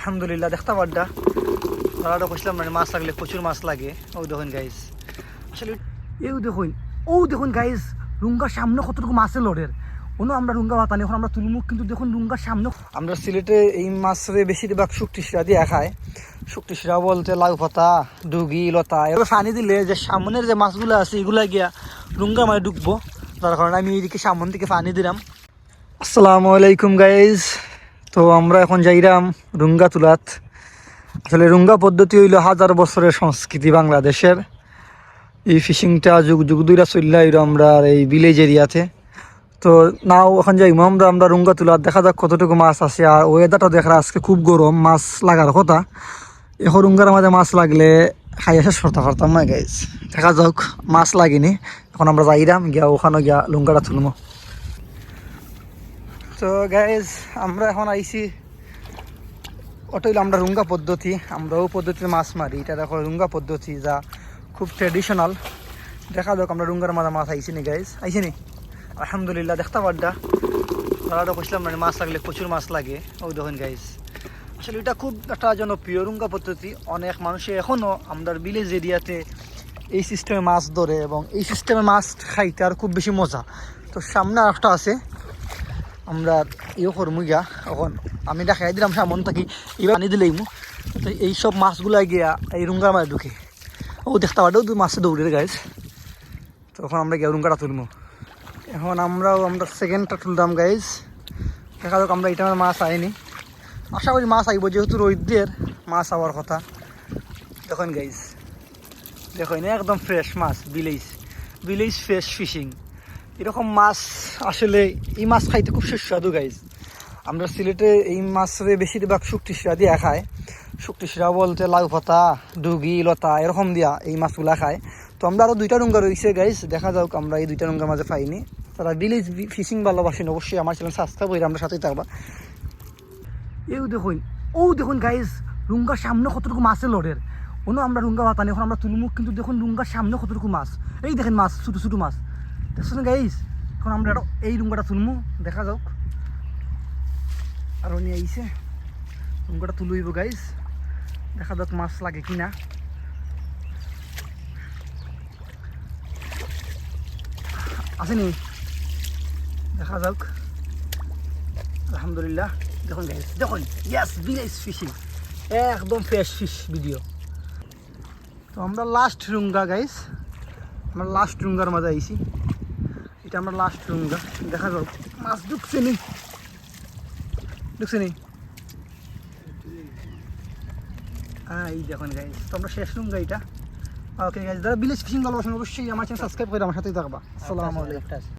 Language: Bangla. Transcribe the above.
আলহামদুলিল্লাহ দেখতে পাড্ডা তারা কইছিলাম মানে মাছ লাগলে প্রচুর মাছ লাগে। ও দেখুন গাইজ আসলে এও দেখুন ও দেখুন গাইজ রুঙ্গার সামনে কতটুকু মাছের লড়ের অন্য আমরা রুঙ্গা ভাতানি এখন আমরা তুলমুখ কিন্তু দেখুন রুঙ্গার সামনে আমরা সিলেটে এই মাছের বেশিরভাগ শুক্তি শিরা দিয়ে খায় শুক্তি শিরা বলতে লাউ পাতা ডুগি, লতা এবার পানি দিলে যে সামনের যে মাছগুলো আছে, এগুলা গিয়া রুঙ্গা মানে ডুববো তার কারণে আমি এইদিকে সামন থেকে পানি দিলাম। আসসালামু আলাইকুম গাইজ তো আমরা এখন যাইরাম রুঙ্গা তুলাত আসলে রুঙ্গা পদ্ধতি হইল হাজার বছরের সংস্কৃতি বাংলাদেশের। এই ফিশিংটা যুগ যুগ দুইরা চললে হইল আমরা এই ভিলেজ এরিয়াতে। তো নাও এখন যাইমো আমরা আমরা রুঙ্গা তুলার দেখা যাক কতটুকু মাছ আছে আর ওয়েদারটা দেখা আজকে খুব গরম, মাছ লাগার কথা। এখন রুঙ্গার মাঝে মাছ লাগলে খাইয়া শেষ করতে পারতাম না গাইজ দেখা যাক, মাছ লাগেনি। এখন আমরা যাইরাম, গিয়া ওখানে গিয়া লুঙ্গাটা তুলমো। তো গাইজ আমরা এখন আইছি, ওটা হইল আমরা রুঙ্গা পদ্ধতি আমরা আমরাও পদ্ধতিতে মাছ মারি। এটা দেখো রুঙ্গা পদ্ধতি যা খুব ট্রেডিশনাল দেখা যাক আমরা রুঙ্গার মাঝে মাছ আইছি নি গাইজ আইছি নি আলহামদুলিল্লাহ, দেখতে পাড্ডা তারা কইছিলাম মানে মাছ লাগলে প্রচুর মাছ লাগে। ও দেখুন গাইজ আসলে এটা খুব একটা জনপ্রিয় রুঙ্গা পদ্ধতি। অনেক মানুষে এখনও আমাদের ভিলেজ এরিয়াতে এই সিস্টেমে মাছ ধরে এবং এই সিস্টেমে মাছ খাইতে আর খুব বেশি মজা। তো সামনে একটা আছে। আমরা ইয়ে করমু গিয়া, এখন আমি দেখাই দিলাম সামন থাকি এবার আনি দিলেই মু তো এইসব মাছগুলা গিয়া এই রুঙ্গার মাঝে ঢুকে। ও দেখতে পারো তো মাছে দৌড়ে গাইজ তখন আমরা গিয়া রুঙ্গাটা তুলমু। এখন আমরাও আমরা সেকেন্ডটা তুলতাম গাইজ দেখা যাক আমরা এটা মাছ আইনি। আশা করি মাছ আইব, যেহেতু রোদ্রের মাছ আওয়ার কথা। দেখুন গাইজ দেখুন একদম ফ্রেশ মাছ ভিলেজ ভিলেজ ফ্রেশ ফিশিং এরকম মাছ আসলে এই মাছ খাইতে খুব সুস্বাদু গাইজ আমরা সিলেটে এই মাছের বেশিরভাগ শুক্তি শিরা দিয়ে খায় শুক্তি শিরা বলতে লাউ পাতা, ডুগি, লতা, এরকম দিয়া এই মাছগুলা খায়। তো আমরা আরও দুইটা রুঙ্গা রয়েছে গাইজ দেখা যাক আমরা এই দুইটা রুঙ্গার মাঝে পাইনি। তারা ভিলেজ ফিশিং ভালোবাসেন অবশ্যই আমার চ্যানেল সাবস্ক্রাইব করে আমরা সাথেই থাকবা। এও দেখুন, ও দেখুন গাইজ রুঙ্গার সামনে কতটুকু মাছের লড়ের অন্য আমরা রুঙ্গা ভাতানি এখন আমরা তুলমুখ, কিন্তু দেখুন রুঙ্গার সামনে কতটুকু মাছ। এই দেখেন মাছ, ছোটো ছোটো মাছ। দেখছেন গাইজ এখন আমরা এই রুঙ্গাটা তুলমু, দেখা যাক। আর নিয়ে আইছে। রুঙ্গাটা তুলইব গাইজ দেখা যাক মাছ লাগে কিনা। আসেনি দেখা যাক। আলহামদুলিল্লাহ। দেখুন গাইজ দেখুন। ইয়াস ভিলেজ ফিশিং একদম ফ্রেশ ফিশ ভিডিও তো আমরা লাস্ট রুঙ্গা গাইজ আমরা লাস্ট রুঙ্গার মাঝে আইছি। এটা আমরা লাস্ট রুঙ্গা দেখা যাক। মাছ ঢুকছে নি? ঢুকছে নি? হ্যাঁ এই দেখুন গাই তো আমরা শেষ রুম রুঙ্গা এটা। ওকে গাইজ যারা ভিলেজ ফিশিং ভালোবাসেন অবশ্যই আমার চ্যানেল সাবস্ক্রাইব করে আমার সাথেই থাকবা। আসসালামু আলাইকুম